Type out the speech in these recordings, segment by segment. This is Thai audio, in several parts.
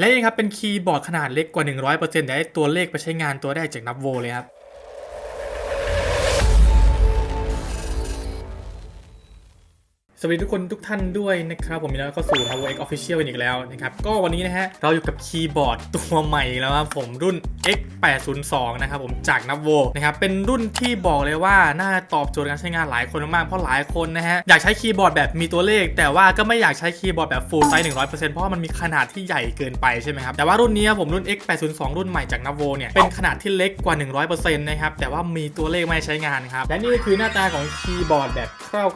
และนี่ครับเป็นคีย์บอร์ดขนาดเล็กกว่า 100%แต่ได้ตัวเลขไปใช้งานตัวได้จากนับโวเลยครับ สวัสดีทุกคนทุกท่านด้วยนะครับ ผมมีแล้วก็สู่ Power X Official อีกแล้วนะครับก็วันนี้นะฮะเราอยู่กับคีย์บอร์ดตัวใหม่แล้วครับผมรุ่น X802 นะครับผมจากนับโวนะครับเป็นรุ่นที่บอกเลยว่าน่าตอบโจทย์การใช้งานหลายคนมากๆเพราะหลายคนนะฮะอยากใช้คีย์บอร์ดแบบมีตัวเลข แต่ว่าก็ไม่อยากใช้คีย์บอร์ดแบบ full size 100%เพราะว่ามันมีขนาดที่ใหญ่เกินไปใช่ไหมครับแต่ว่ารุ่นนี้ผมรุ่น X802 รุ่นใหม่จากนับโวเนี่ยเป็นขนาดที่เล็กกว่า 100%นะครับแต่ว่ามีตัวเลขไม่ใช้งานครับและนี่คือหน้าตาของคีย์บอร์ดแบบ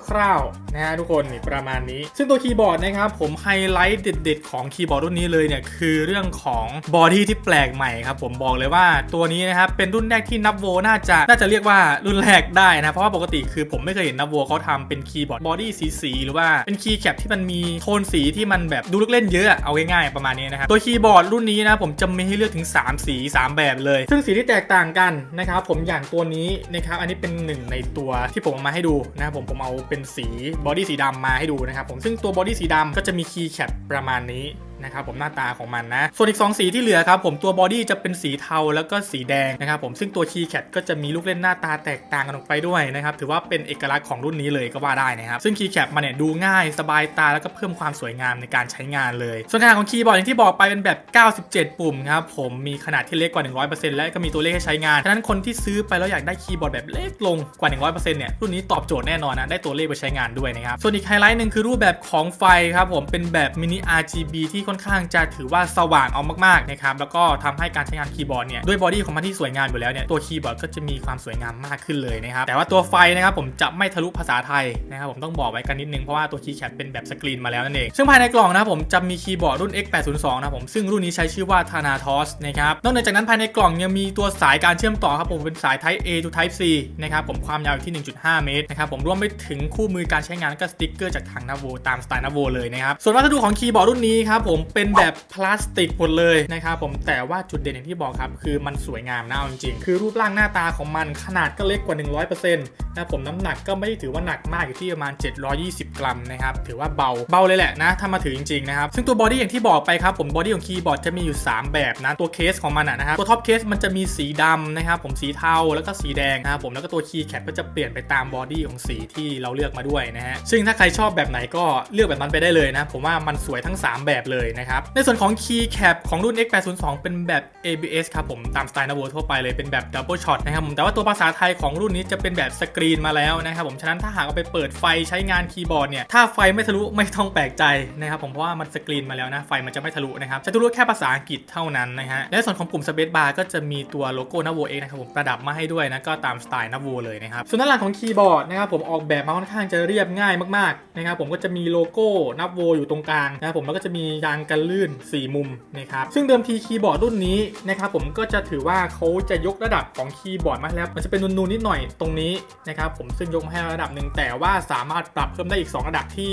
คร่าวๆนะฮะทุกคนนี่ประมาณนี้ ซึ่งตัวคีย์บอร์ดนะครับผมไฮไลท์เด็ดๆ ของคีย์บอร์ดรุ่นนี้เลยเนี่ยคือเรื่องของบอดี้ที่แปลกใหม่ครับผมบอกเลยว่าตัวนี้นะครับเป็นรุ่นแรกที่นับโวน่าจะน่าจะเรียกว่ารุ่นแรกได้นะเพราะว่าปกติคือผมไม่เคยเห็นนับโวเขาทำเป็นคีย์บอร์ดบอดี้สีๆหรือว่าเป็นคีย์แคปที่มันมีโทนสีที่มันแบบดูลูกเล่นเยอะอะเอาง่ายๆประมาณนี้นะครับตัวคีย์บอร์ดรุ่นนี้นะผมจะมีให้เลือกถึง 3 สี 3 แบบเลย ซึ่งสีที่แตกต่างกันนะครับผมอย่างตัวนี้นะครับอันนี้เป็นหนึ่งในตัวที่ผมเอามาให้ดูนะครับผมผมเอาเป็นสีบอดี้สีดำมาให้ดูนะครับผมซึ่งตัวบอดี้สีดำก็จะมีคีย์แคปประมาณนี้ นะครับผมหน้าตาของมันนะ ส่วนอีก 2 สีที่เหลือครับผมตัวบอดี้จะเป็นสีเทาแล้วก็สีแดงนะครับผมซึ่งตัวคีย์แคปก็จะมีลูกเล่นหน้าตาแตกต่างกันออกไปด้วยนะครับถือว่าเป็นเอกลักษณ์ของรุ่นนี้เลยก็ว่าได้นะครับซึ่งคีย์แคปมันเนี่ยดูง่ายสบายตาแล้วก็เพิ่มความสวยงามในการใช้งานเลย ส่วนขนาดของคีย์บอร์ดอย่างที่บอกไปเป็นแบบ 97 ปุ่มครับผมมีขนาดที่เล็กกว่า 100%และก็มีตัวเลขให้ใช้งานฉะนั้นคนที่ซื้อไปแล้วอยากได้คีย์บอร์ดแบบเล็กลงกว่า 100%เนี่ยรุ่นนี้ตอบโจทย์แน่นอนนะได้ตัวเลขไปใช้งานด้วยนะครับส่วนอีกไฮไลท์หนึ่งคือรูปแบบของไฟครับผมเป็นแบบมินิ RGB ที่ค่อนข้างจะถือว่าสว่างเอามากๆนะครับแล้วก็ทำให้การใช้งานคีย์บอร์ดเนี่ยด้วยบอดี้ของมันที่สวยงามอยู่แล้วเนี่ยตัวคีย์บอร์ดก็จะมีความสวยงามมากขึ้นเลยนะครับแต่ว่าตัวไฟนะครับผมจะไม่ทะลุภาษาไทยนะครับผมต้องบอกไว้กันนิดนึงเพราะว่าตัวคีย์แคปเป็นแบบสกรีนมาแล้วนั่นเองซึ่งภายในกล่องนะครับผมจะมีคีย์บอร์ดรุ่น X802 นะผมซึ่งรุ่นนี้ใช้ชื่อว่า Thanatos นะครับนอกจากนั้นภายในกล่องยังมีตัวสายการเชื่อมต่อครับผมเป็นสาย Type A to Type C นะครับผมความยาวอยู่ที่ 1.5 เมตรนะครับผมรวมไปถึงคู่มือการใช้งานก็สติ๊กเกอร์จากทางนาโวตามสไตล์นาโวเลยนะครับส่วนวัสดุของคีย์บอร์ดรุ่นนี้ครับผมมเป็นแบบพลาสติกหมดเลยนะครับผมแต่ว่าจุดเด่นอย่างที่บอกครับ คือมันสวยงามนะาจริงๆคือรูปร่างหน้าตาของมันขนาดก็เล็กกว่า 100%นะครับผมน้ำหนักก็ไม่ได้ถือว่าหนักมากอยู่ที่ประมาณ 720กรัมนะครับถือว่าเบาเบาเลยแหละนะถ้ามาถือจริงๆนะครับซึ่งตัวบอดี้อย่างที่บอกไปครับผมบอดี้ของคีย์บอร์ดจะมีอยู่ 3 แบบนะตัวเคสของมันอะนะครับตัวท็อปเคสมันจะมีสีดำนะครับผมสีเทาแล้วก็สีแดงนะครับผมแล้วก็ตัวคีย์แคปก็จะเปลี่ยนไปตามบอดี้ของสีที่เราเลือกมาด้วยนะฮะซึ่งถ้าใครชอบแบบไหนก็เลือกแบบนั้นไปได้เลยนะผมว่ามันสวยทั้ง 3 แบบเลยนะครับในส่วนของคีย์แคปของรุ่น X802 เป็นแบบ ABS ครับผมตามสไตล์นาโวทั่วไปเลยเป็นแบบ Double Shot นะครับผมแต่ว่าตัวภาษาไทยของรุ่นนี้จะเป็นแบบสกรีนมาแล้วนะครับผมฉะนั้นถ้าหากเอาไปเปิดไฟใช้งานคีย์บอร์ดเนี่ยถ้าไฟไม่ทะลุไม่ต้องแปลกใจนะครับผมเพราะว่ามันสกรีนมาแล้วนะไฟมันจะไม่ทะลุนะครับจะทะลุแค่ภาษาอังกฤษเท่านั้นนะฮะและส่วนของปุ่มสเปซบาร์ก็จะมีตัวโลโก้นาโวเองนะครับผมประดับมาให้ด้วยนะก็ตามสไตล์นาโวเลยนะครับส่วนด้านหลังของคีย์บอร์ดนะครับผมออกแบบมาค่อนข้างจะเรียบง่ายมากๆนะครับผมก็จะมีโลโก้นับโวอยู่ตรงกลางนะครับผมแล้วก็จะมียางกันลื่น 4 มุมนะครับซึ่งเดิมทีคีย์บอร์ดรุ่นนี้นะครับผมก็จะถือว่าเขาจะยกระดับของคีย์บอร์ดมาแล้ว มันจะเป็นนูนๆนิดหน่อยตรงนี้นะครับผมซึ่งยกมาให้ระดับหนึ่งแต่ว่าสามารถปรับเพิ่มได้อีก2 ระดับที่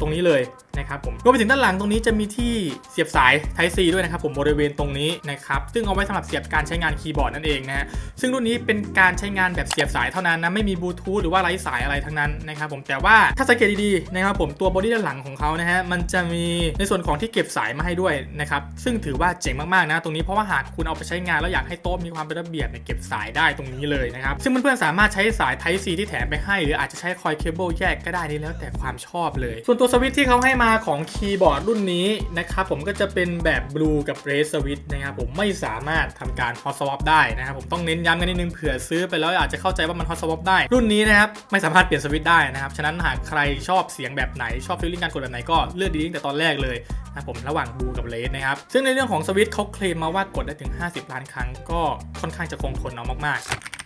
ตรงนี้เลยนะครับผมรวมไปถึงด้านหลังตรงนี้จะมีที่เสียบสาย Type C ด้วยนะครับผมบริเวณตรงนี้นะครับซึ่งเอาไว้สำหรับเสียบการใช้งานคีย์บอร์ดนั่นเองนะฮะซึ่งรุ่นนี้เป็นการใช้งานแบบเสียบสายเท่านั้นนะไม่มีบลูทูธหรือว่าไร้สายอะไรทั้งนั้นนะครับผมแต่ว่าถ้าสังเกตดีๆนะครับผมตัวบอดี้ด้านหลังของเขานะฮะมันจะมีในส่วนของที่เก็บสายมาให้ด้วยนะครับซึ่งถือว่าเจ๋งมากๆนะตรงนี้เพราะว่าหากคุณเอาไปใช้งานแล้วอยากให้โต๊ะมีความเป็นระเบียบเนี่ยเก็บสายได้ตรงนี้เลยนะครับซึ่งเพื่อนๆสามารถใช้สาย Type C ที่แถมไปให้ หรืออาจจะใช้คอยเคเบิลแยกก็ได้นี่แล้วแต่ความชอบเลย ส่วนตัวสวิตที่เขาให้มาของคีย์บอร์ดรุ่นนี้นะครับผมก็จะเป็นแบบบลูกับเรสสวิตนะครับผมไม่สามารถทำการฮอตสวอปได้นะครับผมต้องเน้นย้ำกันนิดนึงเผื่อซื้อไปแล้วอาจจะเข้าใจว่ามันฮอตสวอปได้ รุ่นนี้นะครับไม่สามารถเปลี่ยนสวิตได้นะครับฉะนั้นหากใครชอบเสียงแบบไหนชอบฟีลลิ่งการกดแบบไหนก็เลือกดีตั้งแต่ตอนแรกเลยนะครับผมระหว่างบลูกับเลสนะครับซึ่งในเรื่องของสวิตเขาเคลมมาว่ากดได้ถึง 50 ล้านครั้ง ก็ค่อนข้างจะคงทนเอามากๆ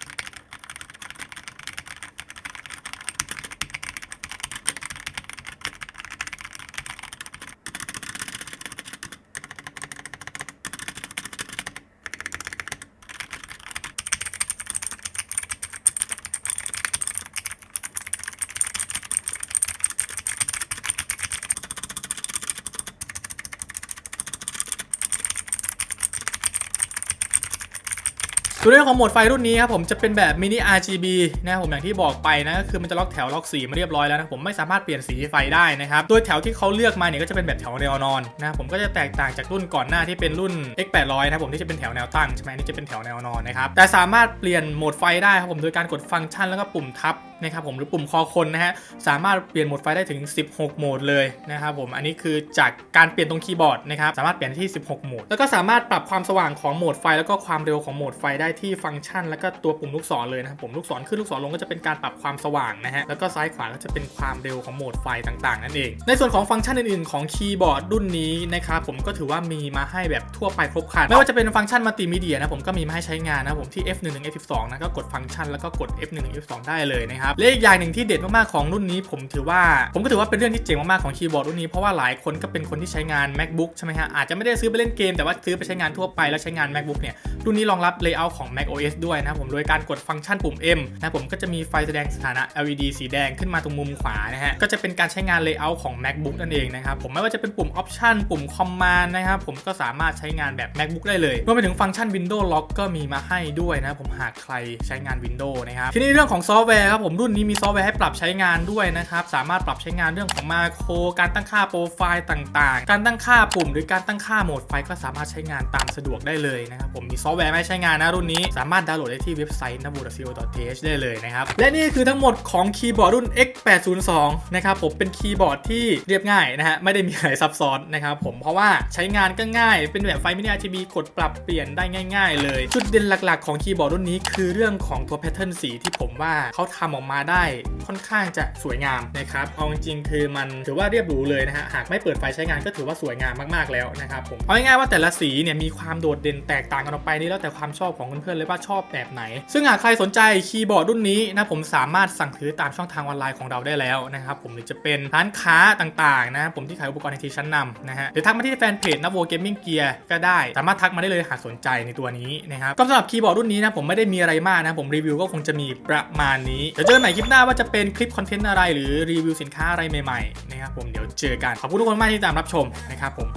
ส่วนเรื่องของโหมดไฟรุ่นนี้ครับผมจะเป็นแบบมินิ RGB นะครับผมอย่างที่บอกไปนะก็คือมันจะล็อกแถวล็อกสีมาเรียบร้อยแล้วนะผมไม่สามารถเปลี่ยนสีไฟได้นะครับโดยแถวที่เขาเลือกมาเนี่ยก็จะเป็นแบบแถวแนวนอนนะผมก็จะแตกต่างจากรุ่นก่อนหน้าที่เป็นรุ่น X800 นะผมที่จะเป็นแถวแนวตั้งใช่ไหมนี่จะเป็นแถวแนวนอนนะครับแต่สามารถเปลี่ยนโหมดไฟได้ครับผมโดยการกดฟังก์ชันแล้วก็ปุ่มทับ นะครับผมหรือปุ่มคอคนนะฮะสามารถเปลี่ยนโหมดไฟได้ถึง 16 โหมดเลยนะครับผมอันนี้คือจากการเปลี่ยนตรงคีย์บอร์ดนะครับสามารถเปลี่ยนที่ 16 โหมด แล้วก็สามารถปรับความสว่างของโหมดไฟ แล้วก็ความเร็วของโหมดไฟได้ที่ฟังก์ชัน แล้วก็ตัวปุ่มลูกศรเลยนะครับผมลูกศรขึ้นลูกศรลงก็จะเป็นการปรับความสว่างนะฮะแล้วก็ซ้ายขวาก็จะเป็นความเร็วของโหมดไฟต่างๆ นั่นเอง ในส่วนของฟังก์ชันอื่นๆ ของคีย์บอร์ดรุ่นนี้นะครับผมก็ถือว่ามีมาให้แบบทั่วไปครบครันไม่ว่าจะเป็นฟังก์ชันมัลติมีเดียนะผมก็มีมาให้ใช้งานนะผมที่ F1 ถึง F12 นะก็กดฟังก์ชันแล้วก็กด F1 ถึง F12 ได้เลยนะครับและอีกอย่างหนึ่งที่เด็ดมากๆของรุ่นนี้ ผมถือว่า ผมก็ถือว่าเป็นเรื่องที่เจ๋งมากๆของคีย์บอร์ดรุ่นนี้เพราะว่าหลายคนก็เป็นคนที่ใช้งาน macbook ใช่ไหมฮะอาจจะไม่ได้ซื้อไปเล่นเกมแต่ว่าซื้อไปใช้งานทั่วไปแล้วใช้งาน macbook เนี่ยรุ่นนี้รองรับ layout ของ mac os ด้วยนะผมโดยการกดฟังก์ชันปุ่ม M นะผมก็จะมีไฟแสดงสถานะ LED สีแดงขึ้นมาตรงมุมขวานะฮะก็จะเป็นการใช้งาน layout ของ macbook นั่นเองนะครับผมไม่ว่าจะเป็นปุ่ม option ปุ่ม command นะครับผมก็สามารถใช้งานแบบ macbook ได้เลยรวมไปถึงฟังก์ชัน window lock ก็มีมาให้ด้วยนะผมหากใครใช้งาน window นะครับทีนี้เรื่องของซอฟต์แวร์ครับผมรุ่นนี้มีซอฟต์แวร์ให้ปรับใช้งานด้วยนะครับ สามารถปรับใช้งานเรื่องของมาโคร การตั้งค่าโปรไฟล์ต่างๆ การตั้งค่าปุ่ม หรือการตั้งค่าโหมดไฟก็สามารถใช้งานตามสะดวกได้เลยนะครับผมมีซอฟต์แวร์ไม่ใช้งานนะรุ่นนี้ สามารถดาวน์โหลดได้ที่เว็บไซต์ n a b u r a c i o th ได้เลยนะครับ และนี่คือทั้งหมดของคีย์บอร์ดรุ่น X802 นะครับผมเป็นคีย์บอร์ดที่เรียบง่ายนะฮะไม่ได้มีอะไรซับซ้อนนะครับผมเพราะว่าใช้งานก็ง่ายเป็นแบบไฟมินิ RGB กดปรับเปลี่ยนได้ง่าย ๆ เลย จุดเด่นหลัก ๆ ของคีย์บอร์ดรุ่นนี้คือเรื่องของตัวแพทเทิร์นสีที่ผมว่าเขาทำออกมาได้ค่อนข้างจะสวยงามนะครับเอาจริงๆคือมันถือว่าเรียบหรูเลยนะฮะหากไม่เปิดไฟใช้งานก็ถือว่าสวยงามมากๆแล้วนะครับผมเอาง่ายๆว่าแต่ละสีเนี่ยมีความโดดเด่นแตกต่างกันออกไปนี่แล้วแต่ความชอบของเพื่อนๆเลยว่าชอบแบบไหน ซึ่งหากใครสนใจคีย์บอร์ดรุ่นนี้นะผมสามารถสั่งซื้อตามช่องทางออนไลน์ของเราได้แล้วนะครับผมหรือจะเป็นร้านค้าต่างๆนะผมที่ขายอุปกรณ์ไอทีชั้นนำนะฮะหรือทักมาที่แฟนเพจนะโวเกมมิ่งเกียร์ก็ได้สามารถทักมาได้เลยหากสนใจในตัวนี้นะครับก็สำหรับคีย์บอร์ดรุ่นนี้นะผมไม่ได้มีอะไรมากนะผมรีวิวก็คงจะมีประมาณนี้เดี๋ยวเจอกันใหม่คลิปหน้าว่าจะเป็นคลิปคอนเทนต์อะไร หรือรีวิวสินค้าอะไรใหม่ๆนะครับผมเดี๋ยวเจอกันขอบคุณทุกคนมากที่ตามรับชมนะครับผม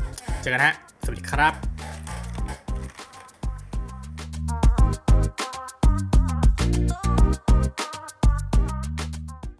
เจอกันฮะสวัสดีครับ